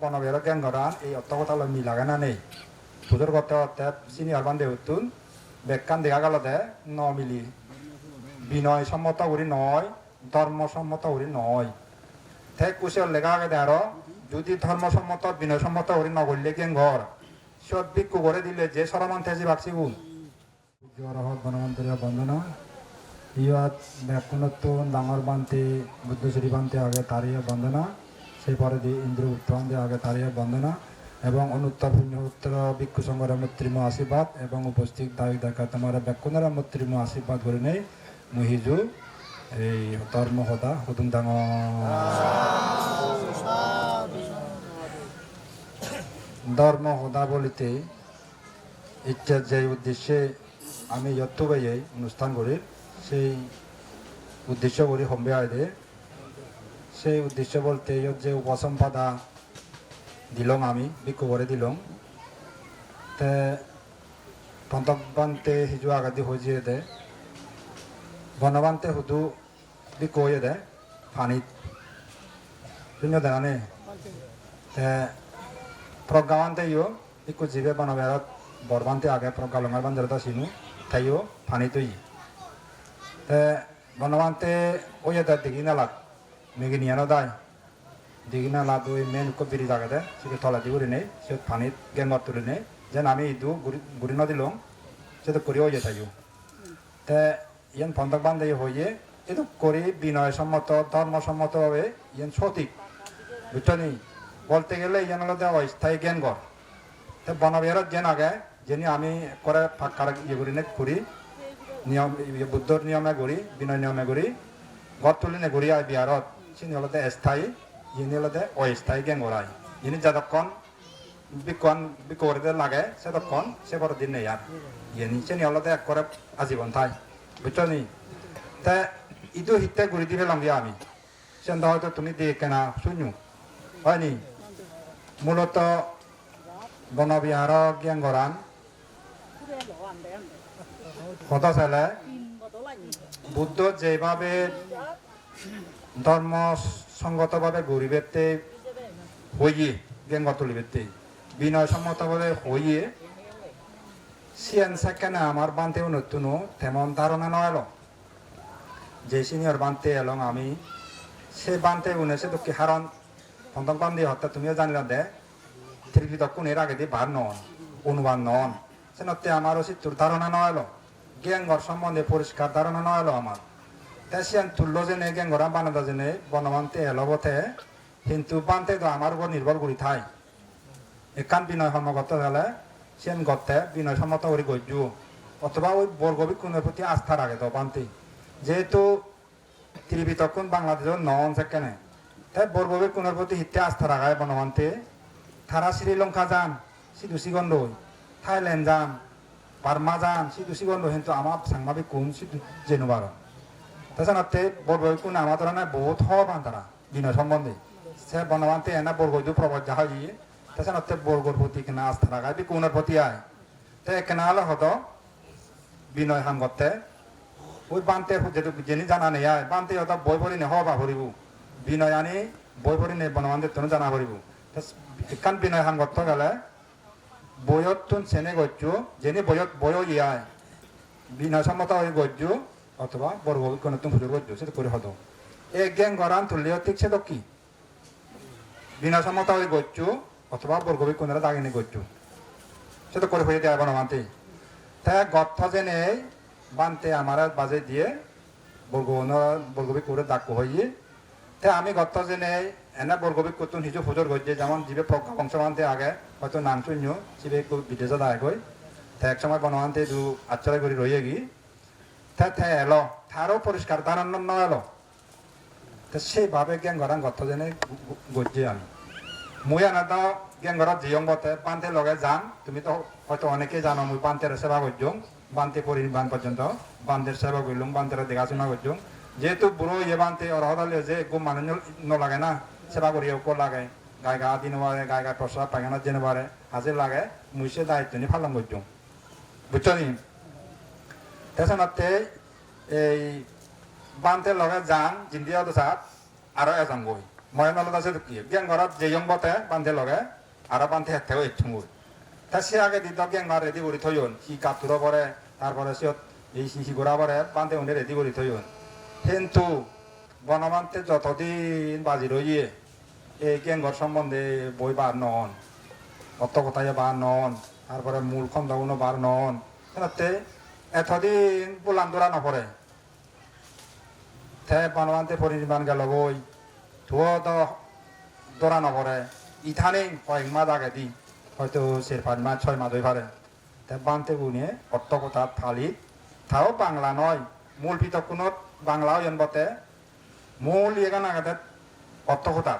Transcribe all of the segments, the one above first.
বনবের করান এই কথা মিলাগে না নেই পুজোর করতে করতে সিনিয়র বান্ধে উতুন বেকান দেখা গেল দে ন মিলি বিনয় সম্মত করি নয় ধর্ম সম্মত করি নয় ঠেক কুশের লেখা আগে আরও যদি ধর্মসম্মত বিনয় সম্মত করি নগরলে কেন ঘর সব বিক্ষু করে দিলে যে সরমান তেজি বাক্সি গুণ বনমন্ত্রী বন্দনা ইয়াত ব্যাকুণত্ব ডাঙর বান্তি বুদ্ধশ্রী বান্তি আগে তারিয়ে বন্দনা সেই পরে দিয়ে ইন্দ্র উত্তরান্তে আগে তারিয়ে বন্দনা এবং অনুত্তর পুণ্য উত্তর ভিক্ষু সংঘর মৈত্রীম আশীর্বাদ এবং উপস্থিত দায়িক দেখা তোমার ব্যাকুণের মৈত্রীম আশীর্বাদ করে নেই। মহিজু, এই ধর্ম হদা হুদুম ডাঙর ধর্ম হদা বলিতে ইচ্ছা যে উদ্দেশ্যে আমি যত বাইয়ে অনুষ্ঠান করি, সেই উদ্দেশ্য করি সম্বে আইদে সেই উদ্দেশ্য বলতে যে উপসম্পাদা দিলং আমি বিক্ষু করে দিলং। তে পন্তবান্তে হিজু আগাদি হয়ে দে বনবান্তে হুদু বিক্ষু হয়ে দে পানিত। শূন্য দেনানে তে প্রজ্ঞাবান্তে ইয় বিক্ষু জীবে বনবেরত বরবান্তে আগে প্রজ্ঞা প্রজ্ঞালঙ্গার বান্দারতা সিনু তাইও পানি তুই তে বনবান্তে ওই দা দিঘি নালাত মেগি নিয়ানো দায়। দিঘি নালাত ওই মেন উক্ক বিরি জাগাতে সেকে তলা দি উড়ি নেই, সে পানিত গেঙ্গর তুলি নেই। যেন আমি ইদু গুড়ি নদিলং সেটা করি ওই তাইও তে ইয়ান পন্তক বান্ধে হয়ে করি বিনয় সম্মত ধর্মসম্মতভাবে ইয়ান সঠিক। বুঝছনি বলতে গেলে ইয়ান হলো দেওয়া অস্থায়ী জ্ঞান কর তে বনবিহারত যেন আগে, যেনি আমি করে ফাঁকার ইয়ে করি নে, করি। নিয়ম ইয়ে বুদ্ধর নিয়মে করি, বিনয় নিয়মে ঘর তুলি নে করি আর বিহারত। সিনি হলতে স্থায়ী ইনি হলতে অস্থায়ী করাই ইনি যতক্ষণ বিকন বিকরিতে লাগে সেতক্ষণ সে বড় দিন নেই আর ইনি সিনি হলতে এক করে আজীবন থাই বুঝছ নি তে ইদু হিতে ঘুরি দিবে লঙ্গিয়া আমি সেন হয়তো তুমি দিয়ে কেনা শূন্য হয়নি মূলত বনবিহার জ্ঞান গরান কথা চাইলে বুদ্ধ যেভাবে ধর্ম সঙ্গতভাবে গরিবেতে হইয়ে জ্ঞান তুলিবেতে বিনয় সম্মতভাবে হইয়ে সিয়ান সেকেন্ডে আমার বানতে নতুন তেমন ধারণা নয় এলো। যে সিনিয়র বানতে এলং আমি, সে বানতে উনেছে কি হারণ ফন্তং বান্ধে হত্যা তুমিও জানিলা দে, ত্রিপিত কোনের আগে দিয়ে বার নন অনুবাদ নন। সেনতে আমার চিত্তুর ধারণা নয়লো গ্যাঙ্গর সম্বন্ধে পরিষ্কার ধারণা নয়লো আমার। তাই সিয়ান তুল্য জেনে গ্যাঙ্গরা বানাদা জেনে বনবান্তে এলবতে কিন্তু বানতে তো আমার উপর নির্ভর করি থাই একান বিনয় সম্মগত হলে সিয়ান গতে বিনয় সম্মত করে গজ্জু অথবা ওই বর্গবিক্ষণের প্রতি আস্থা রাখে তো বানতে যেহেতু ত্রিপিতক্ষণ বাংলাদেশের নন সেখানে তাই বর্গবিক্ষণের প্রতি হিতে আস্থা রাখায় বনবান্তে তারা শ্রীলঙ্কা যান সিধু সিগন্ড থাইল্যান্ড যান বার্মা যান সিধু সিগন্ড কিন্তু আমার সাংবাদিক কোন সিধু জেনুবার তাছাড়াতে বরবই কোন আমার ধরনের বহুত হবান তারা বিনয় সম্বন্ধে সে বনবান্তে এনা বরগৈদু প্রবল যাহা গিয়ে তাছাড়াতে বর্গর প্রতি কিনা আস্থা রাখায় বি কোনের প্রতি আয় তে কেনা হলে হতো বিনয় সাংগতে ওই বানতে যেটু জেনি জানা নেই আয় বানতে হতো বই ভরি নে হবা ভরিব বিনয় আনি বই ভরি নে বনবান্তে তনু জানা ভরিব ইকান বিনয় সাংগত গেলে বয়ত তুন চেনে গজ্জু যেনি বয়ত বয় ইয়ায় বিনয় সম্মত হয়ে গজ্জু অথবা বড় কোনো তুমি হুজুর সেটা করে হতো এ গ্যাং গরান তুললেও ঠিক সেটা কি? বিনয় সম্মত হয়ে গজ্জু অথবা বর্গবি কোনরা দাগিনি গজ্জু সেটা করে হয়ে দেয় বনমান্তি তাই গর্থ জেনে বানতে আমার বাজে দিয়ে বর্গ বর্গবি করে দাগ হইয়ে। তাই আমি গর্থ জেনে এনে বর্গবিক কতুন হিজু ফুজর গজ্জে, যেমন জিবে প্রজ্ঞা বংশমান্তে আগে, হয়তো নাম শূন্য সিবে বিদেশে দায় গই তা এক সময় বনমান্তে দু আচ্ছারা করে রয়ে গি তা থে এলো তারও পরিষ্কার তার অন্য এলো তা সেইভাবে গরান গর্থ জেনে গজ্জে আমি মুই আনাদ জ্ঞান গরাত জিয়ং বতে পান্তে লগে যান তুমি তো হয়তো অনেকেই জানো মুই পান্তের সেবা করছুম বান্তে পরিবান পর্যন্ত বান্তের সেবা করলুম বান্তের দেখাশোনা করছুম যেহেতু বুড়ো ইয়ে বানতে অরহদালে যে গো মানুষ নলাগে না সেবা করি ওপর লাগে গায়ে গা দিন পারে গায়ে গা প্রসাদ পায়খানা যেতে পারে হাজির লাগে মুইসে দায়িত্ব নিয়ে ফালাম করছুম বুঝছ নি তেসনাতে এই বানতে লগে যান জিন্দিয়া তো সাত আরও এজন গই মই নলত আছে কি গেং ঘৰত যে ইয়ং বতে বান্ধে লগে আৰু বান্ধে হেতে হৈ থুঙুৰ তা সে আগে দিত গেং ঘৰ ৰেডি কৰি থৈ সি কাপোৰ পৰে তারপরে সে এই সি ঘোরা পরে বান্ধে উনি রেডি করে থৈ কিন্তু বনমান্তে যতদিন বাজি রইয়ে এই গেংঘর সম্বন্ধে বই বার নন অত কথায় বার নন তারপরে মূল খন্দাগুনো বার নন সেনাতে এতদিন বুলান দোরা নপরে তে বনমান্তে পরিনির্মাণ গেল বই ধুয়ো তো দোরা নপরে ইথানে কয়েক মাস আগে দি। হয়তো সে পাঁচ মাস ছয় মাস হয়ে পারে তে বানতে বুনিয়ে অর্থ কথা ফালি তাও বাংলা নয়। মূল পিতকুনত বাংলাও জন্মতে মূল ইয়েগান আগাতে অর্থ কথা।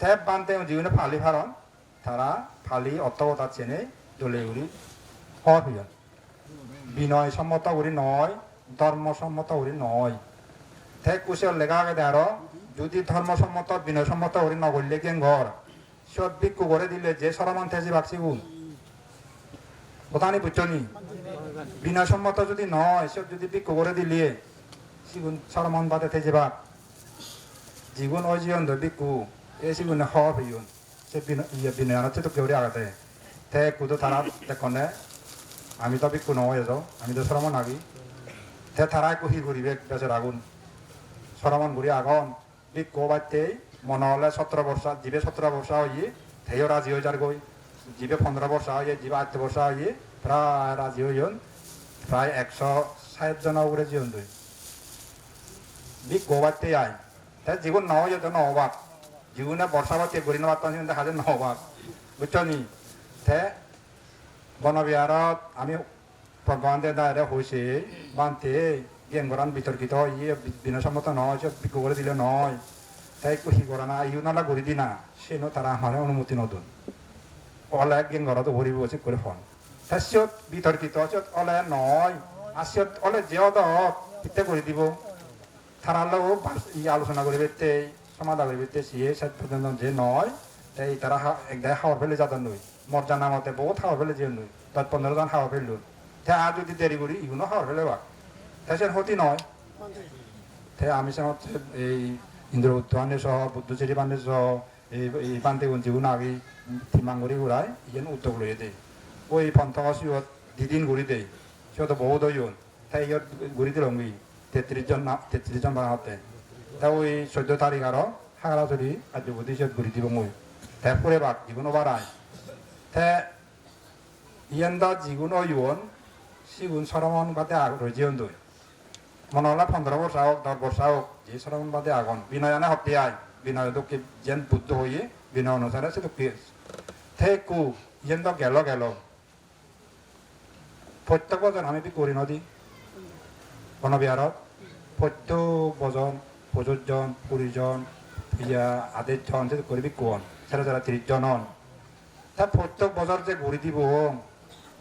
তে বানতে জীবনে ফালি ফারন তারা ফালি অর্থ কথা চেনে দলে উড়ি হবিয়ন বিনয় সম্মত উড়ি নয় ধর্ম সম্মত উড়ি নয় তে কুশের লেখা আগে দেয় যদি ধর্মসম্মত বিনয়সম্মত উড়ি নগরলে কেন ঘর সব বিক্ষু করে দিলে, যে সরমান থেজি ভাবছি গুণ কোথানি বুঝছনি বিনয়সম্মত যদি নয় সব যদি বিক্ষু করে দিলে সিগুন সরমান বাদে থেজি ভাব জীবন ধর বিক্ষু এ সিগুনে হ বিয়ন সে ইয়ে বিনয় হচ্ছে তো কেউ আগাতে। তে কুতো তারা দেখনে আমি তো বিক্ষু নয় যাও আমি তো সরমান আগি তে তারা কুহি ঘুরিবে বেচের আগুন সরমান ঘুরি আগন। বিক্ষু বাড়তে মনে হলে সতেরো বর্ষা জীবে সতেরো বর্ষা হইয়ে থেও রাজি হয়ে যার গই জীবে পনেরো বর্ষা হইয়ে জীবে আট বর্ষা হইয়ে প্রায় রাজি হইন প্রায় একশো ষাট জন উপরে জীবন দুই বিক গোবাতে আয় তাই জীবন ন যেত ন অবাক জীবনে বর্ষা বাতে নবাত কিন্তু হাজার ন অবাক বুঝছনি তে বনবিহারত আমি ভগবানের দ্বারা হয়েছে বানতে জ্ঞান করান বিতর্কিত ইয়ে বিনসম্মত নয় সব বিক্ষ করে দিলে নয় তাই কুহি করা না ইউ নালা গড়ি দি না সে তারা আমার অনুমতি নতুন অলে জ্ঞান করা তো ভরি বসে করে ফোন তাই বিতর্কিত সিয়ত অলে নয় আর সিয়ত অলে যে অদ ইতে করে দিব তারা লোক ই আলোচনা করি বেতে সমাধা করি বেতে সিয়ে শেষ পর্যন্ত যে নয় তাই তারা একদায় খাওয়ার ফেলে যাতেন নই মর্যাদা মতে বহুত খাওয়ার ফেলে যে নই দশ পনেরো জন খাওয়ার ফেলল তাই আর যদি দেরি করি ইগুলো খাওয়ার ফেলে বা। তাই সে হতি নয় তাই আমি সে এই ইন্দ্র উত্তরানে সহ বুদ্ধচেরি বান্ধে সহ এই এই বান্ধে জীবন আগে থিমাঙ্গরি ঘুরায় ইয়েন উত্তর লইয়ে দেয় ওই পন্থা সিওত দিদিন ঘুরি দেয় সিওত বহুত হইন তাই ইয়ত ঘুরি দিল তেত্রিশ জন না তেত্রিশ জন বানাতে তা ওই চোদ্দ তারিখ আরও হাগরা আজ বুদ্ধি সিয়ত ঘুরি দিব মই তারপরে বাক জীবনও বাড়ায় তে ইয়েন্দা জীবন ইউন সিগুন সরমন বাদে আগ্রহ জীবন দই মনে হলে পনেরো বর্ষা হোক দশ বর্ষা হোক যে সরমন বাদে আগন বিনয়নে হতে আয় বিনয় দুঃখে যেন বুদ্ধ হয়ে বিনয় অনুসারে সে থে কু ইয়েন তো গেল গেল প্রত্যেক বছর আমি বি করি নদী বনবিহারত প্রত্যেক বজন পঁচিশ জন কুড়ি জন ইয়া আদেশ জন সে করবি কোন সেটা যারা তিরিশ জন হন তা প্রত্যেক বছর যে ঘুরি দিব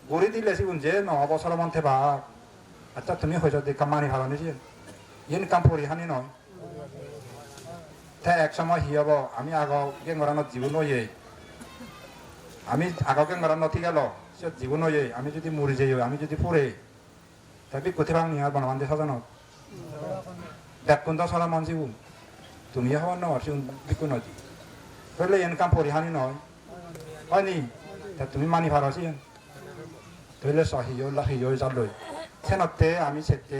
ঘুরি দিলে সিগুন যে ন বছর মধ্যে বা আচ্ছা তুমি হয়েছ দেখা মানি ভালো নিছি ইয়েন কাম পরিহানি নয় তা এক সময় হি হব, আমি আগ গেঙ্গরানত জীবন হয়ে আমি আগ গেঙ্গরান নথি গেল সে জীবন হয়ে আমি যদি মরি যাই, আমি যদি পড়ে তাবি কোথায় ভাঙ নিহার বনবান্ধে সাজানো দেখ কোনটা সারা মানছি তুমি হওয়ার নয় সে বিকু নদী। ধরলে এন কাম পরিহানি নয় হয়নি তা তুমি মানি ভাড়াছি ধরলে সহিও লাহিও যালই সেনতে আমি সেতে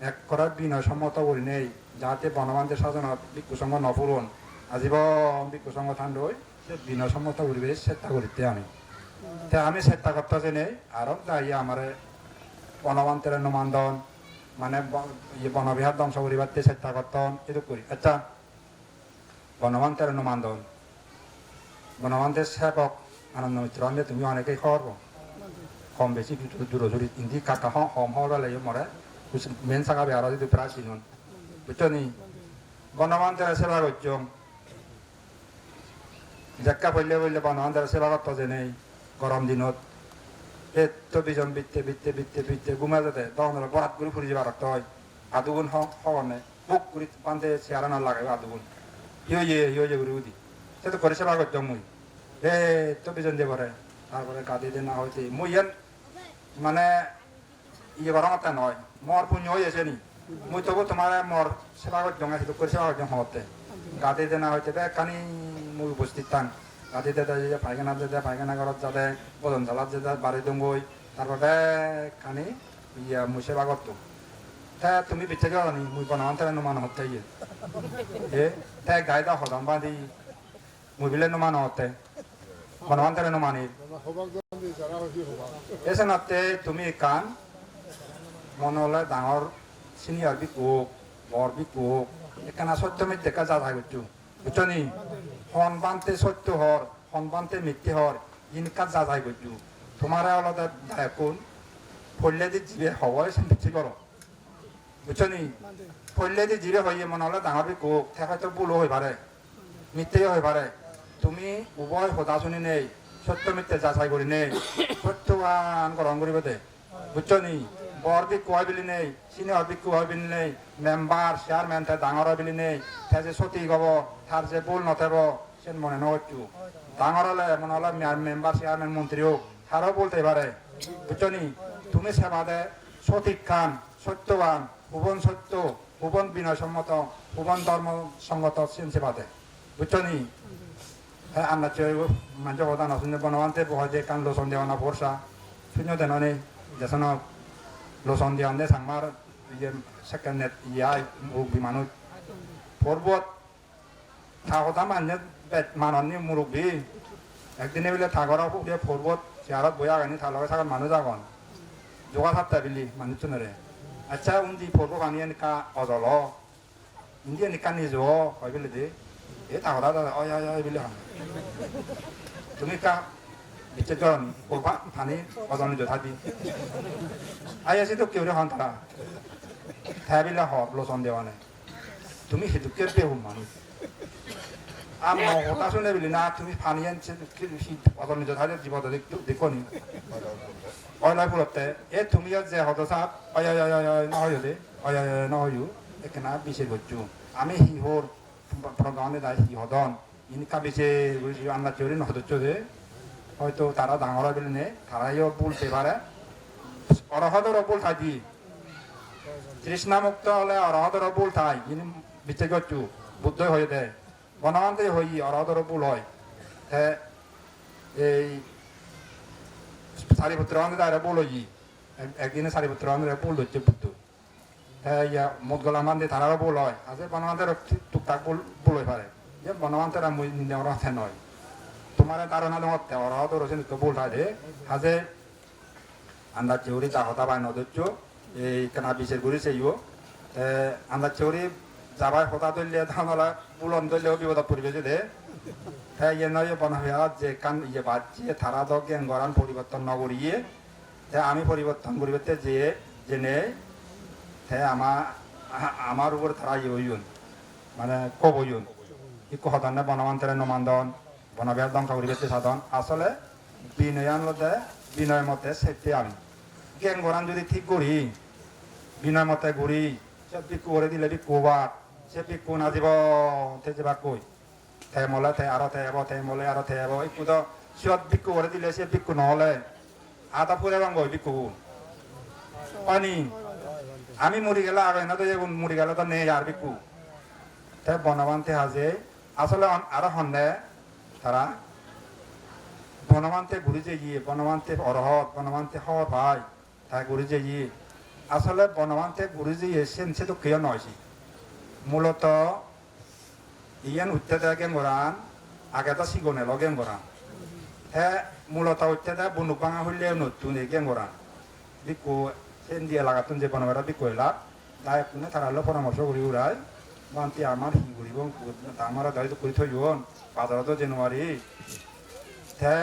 এক করার বিনয় সম্মত করি নেই যাতে বনবান্ধে সাজানত বিক্ষুসঙ্গ নপুরন আজিব বিক্ষুসঙ্গ ঠান্ডই সে বিনয় সম্মত করিবে চেষ্টা করিতে আমি তে আমি চেষ্টা করতে জেনে আরও যাই আমার বনবান্তের নমান্দন মানে বনবিহার ধ্বংস করিবার চেষ্টা করতন এটুক করি আচ্ছা বনবান্তের নমান্দন বনবান্তের সেবক আনন্দ মিত্র আনলে তুমি অনেকেই খবর। কম বেশি দূরজুরি ইন্দি কাকা হম হম হওয়ার লাগে মরে। মেন সাকা বেহারা যদি প্রায় চিনুন বুঝছ নি বনবান্তের সেবা করছম জাক্কা পড়লে বললে বনবান্তের সেবা করতে যে নেই। গরম দিনত এত বিজন বিত্তে বিত্তে বিত্তে বিত্তে ঘুমা যেতে। তখন বরাত করে ফুরি যাবার হয়। আদুগুণ হওয়ার নেই। বুক করে বান্ধে চেয়ারা না লাগে আদুগুণ ইয়ে ইয়ে ইয়ে ইয়ে করে উদি। সে তো করে সেবা করছম মুই। এ তো বিজন দিয়ে করে তারপরে কাঁদি দিয়ে না হয়েছে মুই ইয়ান মানে ইয়ে করার মতো নয় মর পুণ্য হয়েছে নি? মুই তবু তোমার মর সেবা করছম আছে করে সেবা করছম হতে গাদিতে না হইতে দে কানি মুই উপস্থিত থান। গাদিতে দে যে পায়খানা দে পায়খানা ঘরত যাতে বদন চালাত যে বাড়ি দঙ্গই তারপরে কানি ইয়া মুই সেবা করতো তা, তুমি বিচ্ছে যাও নি মুই বনাম তার নুমান হতে ইয়ে। এ তা গাইদা হদাম বাদি বিলে হতে বনাম তার নুমানি এসে তুমি কান মনে হলে ডাঙৰ চিনিয়ৰ বিকুক বৰ বিকুক একানা সত্য মিথ্যে কা যা থাকছো বুঝছ নি সন্বান্তে সত্য হর সন্বান্তে মিথ্যে হর ইনকা যা যাই করছ তোমার আলাদা এখন ফললে দি জিবে হওয়াই মিথ্যে করো বুঝছ নি ফললে দি জিবে হইয়ে মনে হলে ডাঙৰ বিকুক থাকে তো ভুলো হয়ে পারে মিথ্যে হয়ে পারে তুমি উভয় সদা শুনি নেই সত্য মিথ্যে যাচাই করি নেই। সত্যবান গ্রহণ করিবে দে বুঝছ নি বৰ বিকু হয় বুলি নেই চিনিয়ৰ বিকু হয় বুলি নেই। মেম্বাৰ, চেয়াৰমেন তাই ডাঙৰ বুলি নেই। তাই যে ছটি গব তাৰ যে ভুল নথব সে মনে নকরছু ডাঙর হলে মনে হলে মেম্বার চেয়ারম্যান মন্ত্রী হোক তারও বলতে পারে বুঝছ নি তুমি সেবা দে সঠিক খান সত্যবান ভুবন সত্য ভুবন বিনয় সম্মত ভুবন ধর্ম সঙ্গত সেন সেবা দে। বুঝছ নি হ্যাঁ আমরা চেয়ে মানুষ কথা নশুনে বনবান্তে বহাই যে কান লোচন দেওয়া না ভরসা শূন্য দেন নেই যেসন লোচন দেওয়া দে সাংমার ইয়ে সেকেন্ড নেট ইয়াই মুরব্বী মানুষ পর্বত থাকতা মানে মাননি মুরব্বী একদিনে বলে থাকরা উঠে পর্বত চেয়ারত বয়া গানি থালকে থাকার মানুষ আগন যোগা থাকতা বিলি মানুষ চুনরে আচ্ছা উন্দি পর্ব গানি এনেকা অজল উন্দি এনেকা নিজ হয় বলে দে এ থাকরা দাদা অয় অয় অয় বলে হাম তুমি কা বিচ্ছে জন ও ফানি অজল নিজ থাকি আই আছে তো কেউ হন তারা থাবিলা হর লোচন দেওয়া নাই তুমি সেতুকে বেহু মানুষ আর কথা শুনে বলি না তুমি ফানি আনছে অজল নিজ থাকি জীবত দেখো নি অইলাই ফুরতে এ তুমি যে হতো সাপ অয় অয় অয় নহয় দে অয় অয় নহয়ু একেনা বিছে গজ্জু আমি হিহর প্রগানে দাই হি হদন? ইনকা বিছে আন্না চুরি নহদচ্ছ দে হয়তো তারা ডাঙর বলে তারাইও বলতে পারে। অরহদর বল থাকি তৃষ্ণামুক্ত হলে অরহদর বল থাই ইনি বিছে গজ্জু বুদ্ধ হয়ে দে। বনবান্তে হই অরহদর বল হয়। হে, এই সারিপুত্র তারা বলো ই একদিনে সারিপুত্র বল হচ্ছে বুদ্ধ। হ্যাঁ ইয়া মদগলা মানতে তারাও বল হয় আছে বনমান্তের টুকটাক বল পারে যে বনমান্তের মুই নেওয়ার হাতে নয় তোমার ধারণা তোমার তেওর হতো রয়েছে তো বল থাকে হাজে আন্দাজ চেউরি তা হতা বাই নদর্য এই কেনা বিশের করি সেইও আন্দাজ চেউরি যাবাই হতা দলীয় ধানলা বুলন দলীয় বিপদ পরিবেশে দে। হ্যাঁ ইয়ে নয় বনভিয়া যে কান ইয়ে বাচ্চি তারা তো জ্ঞান গরান পরিবর্তন নগরিয়ে হ্যাঁ আমি পরিবর্তন করিবে যে জেনে হ্যাঁ আমার আমার উপর তারা ইয়ে হইন মানে কব হইন ইকো হতান বনমান্তরে নমান্দন বনবিহার ধ্বংস করিবে সাধন। আসলে বিনয়ান লতে, বিনয় মতে সেটি আমি জ্ঞান গরান যদি ঠিক করি বিনয় মতে ঘুরি সে বিকু করে দিলে বিকু বাট সে বিকু নাজিব তে যাবা কই থে মলে থে আরও থে হব থে মলে আরও থে হব একটু তো সিয়ত বিক্কু করে দিলে সে বিক্কু নহলে, আদা পুরে বাঙ্গ বিক্কু পানি। আমি মরি গেলে আগে না তো মরি গেলে তো নেই আর বিক্কু তে বনবান্তে হাজে। আসলে আরও হন্দে তারা বনবান্তে ঘুরি যে গিয়ে বনবান্তে অরহত বনবান্তে হর ভাই, তাই ঘুরি যে গিয়ে আসলে বনবান্তে ঘুরি যে সেন সে তো কেউ নয় মূলত ইয়ান উত্তেদা গেঙ্গরান আগেটা সিগনে ল গেঙ্গরান হে মূলত উত্তেদা বনুপাঙা হইলে নতুন এই গেঙ্গরান বিকু, সেন দিয়ে লাগাতুন যে বনবেরা বিকু এলা তাই কোনে তারালে পরামর্শ করি উড়াই মান্তি আমার হি করিব আমার দায়িত্ব করে থই বাজারত জানুয়ারি হে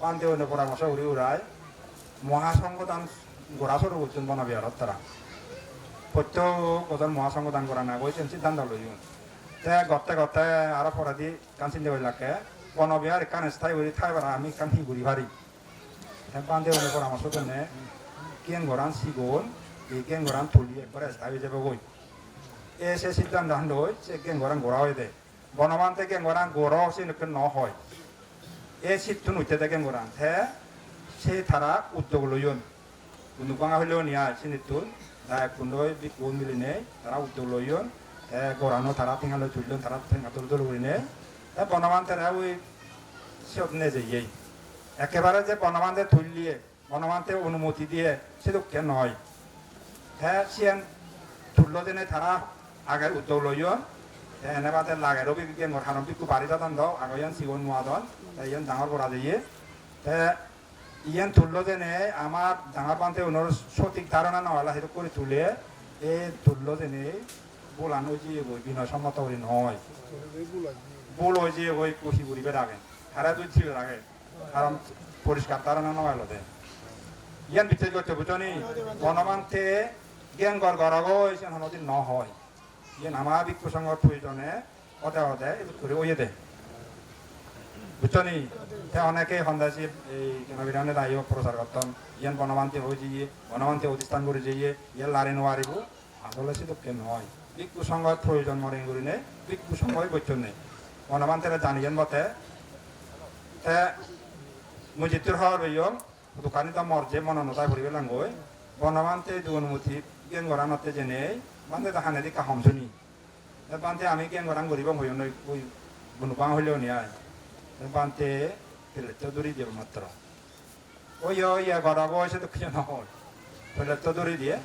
বান্তি অন্য পরামর্শ করি উড়াই মহাসংগদান গোড়া সরু করছেন বনবিহারত তারা প্রত্যেক গজন মহাসংগদান করা না কইছেন সিদ্ধান্ত লইন তে গতে গতে আরও পরাদি কান চিন্তা লাগে বনবিহার কান স্থায়ী করি ঠাই বারা আমি কান হি ঘুরি ভারি বান্ধে পরামর্শ জন্য কেন গরান সিগন এই কেন গরান তুলি একবার স্থায়ী হয়ে যাবে গই এসে সিদ্ধান্ত হান্ড হয় সে গেঙ্গরাং গোড়া হয়ে দেয় গণমান থেকে গেঙ্গরাং গোড়া হচ্ছে ন হয় এ সিদ্ধ নুইতে থাকে গেঙ্গরাং হে সে তারা উদ্যোগ লইন কিন্তু হইলেও নিয়া সে নিতুন এক কুণ্ডই বিকুন মিলি নেই তারা উদ্যোগ লইন হে গোড়ানো তারা ফিঙালো তুললেন তারা ফিঙা তুল তুল করে হে বনমান তারা ওই সব নে যেই একেবারে যে বনমানদের তুললিয়ে বনমানতে অনুমতি দিয়ে সে তো কেন নয় হ্যাঁ সিয়ান তুললো দিনে তারা আগের লইয়ন এনে বাদে লাগে রবি বিজ্ঞান হারম বিকু বাড়ি দাদান দাও আগয়ান সিগন নোয়া দন ইয়ান ডাঙর বড়া দিয়ে তে ইয়ান তুললো দিনে আমার ডাঙর বান্ধে ওনার সঠিক ধারণা নহলা সেইটো করে তুলে এই তুললো দিনে বোলানো যে ওই বিনয় সম্মত করি নয় বোল যে ওই কুশি ঘুরিবে রাখেন হারা দুই ছিল রাখে কারণ পরিষ্কার ধারণা নয় লদে ইয়ান বিচার করতে বুঝনি বনমান্তে জ্ঞান গড় গড়াগো এসে নদী ন হয় ইয়ে নামা বিক্ষু সঙ্গ প্রয়োজনে অতে অতে করে ওয়ে দে। বুঝছনি? তে অনেকে সন্দাসী এই কেনবিধানে দায়ী প্রচার করতাম ইয়ান বনমান্তি হয়ে যাইয়ে, বনমান্তি অধিষ্ঠান করে যাইয়ে ইয়ান লারে নোয়ারিব। আসলে সে কেন হয়? বিক্ষু সঙ্গত প্রয়োজন মরে করি নে বিক্ষু সঙ্গই বচ্চন নেই বনমান্তেরা জানিয়েন বতে তে মুজিতুর হওয়ার বইয়ম দোকানি তো মরজে মননতায় ভরিবে লাঙ্গই বনমান্তে দু অনুমতি জ্ঞান গড়ানতে জেনে বান্ধে তাহানে দি কাহম শুনি বান্ধে আমি জ্ঞান গড়ান গরিব হইও নই ওই বনুপাং হইলেও নিয়ায় বান্ধে পেলে তো দূরি দিব মাত্র ওই ওই গড়াবো এসে তো কিছু নহয় পেলে তো দূরি দিয়ে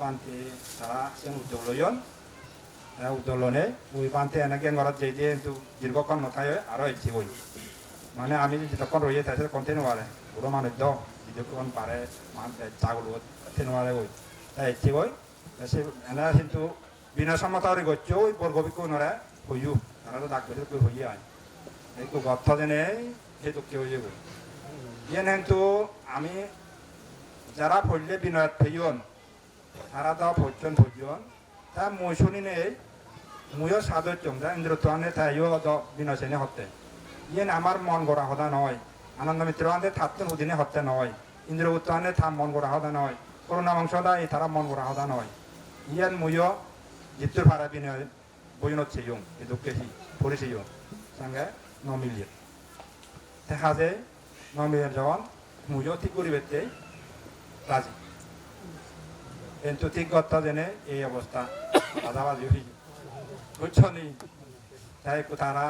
বান্ধে তারা সে উদ্যোগ লইন উদ্যোগ লনে ওই বান্ধে এনে জ্ঞান গড়াত যাই দিয়ে কিন্তু দীর্ঘক্ষণ নথায় আরও ইচ্ছি বই মানে আমি যতক্ষণ রয়ে থাকে কন্টে নোয়ারে পুরো মানুষ দ যতক্ষণ পারে চাগুলো তেনোয়ারে ওই তাই ইচ্ছি সে কিন্তু বিনা সম্মতারি গচ্ছ ওই বর্গবিকু নরে ডাক বের করে হইয়ে এই তো গর্থ জেনে সেই তো কেউ যাব ইয়ে কিন্তু আমি যারা পড়লে বিনয়ত ফেয়ন তারা তো ভোজন ভোজন তা শুনি নেই ময়ও সাদর চমদা ইন্দ্র তো আনে তাইও বিনয় সেনে হতে ইয়েন আমার মন গড়া হদা নয় আনন্দ মিত্র আনতে থাকতে হুদিনে হতে নয় ইন্দ্র উত্তরানে থাম মন গড়া হদা নয় করুণা বংশ দা এই তারা মন গড়া হদা নয় ইয়ান মুয় জিতুর ভাড়া বিনয় বইনত সেয়ং এই দুঃখেছি পড়ে সেয়ং সঙ্গে নমিলিয়ে দেখা যায় নমিলিয়ে যখন মুয় ঠিক করিবে রাজি কিন্তু ঠিক কথা জেনে এই অবস্থা বাধাবাজি হয়েছে বুঝছনি তাই তারা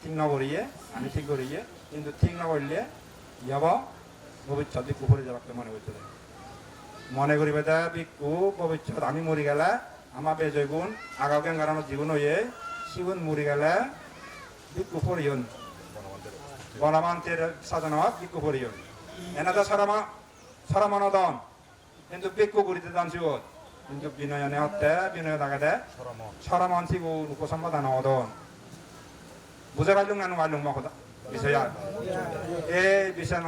ঠিক নকরিয়ে আমি ঠিক করিয়ে কিন্তু ঠিক নকরলে যাব ভবিষ্যতে কুকুরে যাবাকে মনে করতে মনে করিবে তা বিকু ভবিষ্যৎ আমি মরি গেলে আমার বেজয় গুণ আগাও জ্ঞান কারণ জীবন হয়ে সিগুন মরি গেলে বিকু পরিয়ন বনমান্তের সাধন বিকু পরিয়ন এনে তো সরমা সরমনদন কিন্তু বিকু করিতে জানছি কিন্তু বিনয়নে হতে বিনয় লাগাতে সরমন সিগু উপসম্পাদন অদন বুঝে পারলুম না পারলুম মকদা বিষয়। এই বিষয়